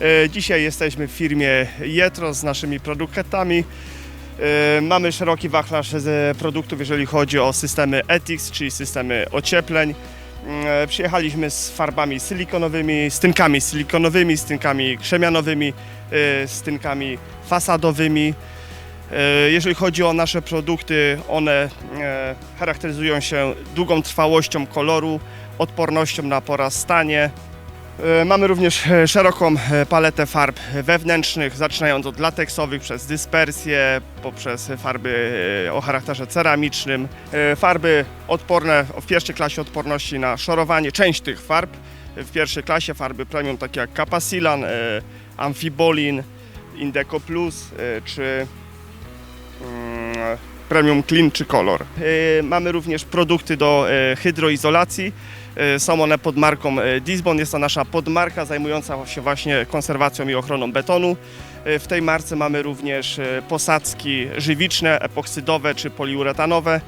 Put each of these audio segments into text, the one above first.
E, Dzisiaj jesteśmy w firmie Jetro z naszymi produktami. E, Mamy szeroki wachlarz produktów, jeżeli chodzi o systemy ETIX, czyli systemy ociepleń. E, Przyjechaliśmy z farbami silikonowymi, z tynkami silikonowymi, z tynkami krzemianowymi, z tynkami fasadowymi. Jeżeli chodzi o nasze produkty, one charakteryzują się długą trwałością koloru, odpornością na porastanie. E, Mamy również e, szeroką e, paletę farb wewnętrznych, zaczynając od lateksowych, przez dyspersję, poprzez farby o charakterze ceramicznym. Farby odporne, w pierwszej klasie odporności na szorowanie, część tych farb. W pierwszej klasie farby premium takie jak Capasilan, Amphibolin, Indeco Plus czy mm, Premium Clean czy Color. E, Mamy również produkty do e, hydroizolacji. E, Są one pod marką Disbon. Jest to nasza podmarka zajmująca się właśnie konserwacją i ochroną betonu. W tej marce mamy również posadzki żywiczne, epoksydowe czy poliuretanowe.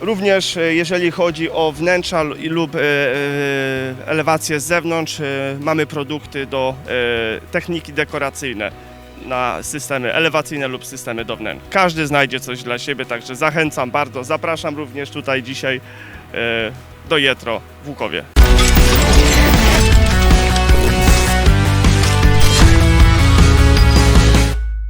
Również jeżeli chodzi o wnętrza lub e, e, elewację z zewnątrz, mamy produkty do techniki dekoracyjne na systemy elewacyjne lub systemy do wnętrz. Każdy znajdzie coś dla siebie, także zachęcam bardzo. Zapraszam również tutaj dzisiaj e, do Jetro w Łukowie.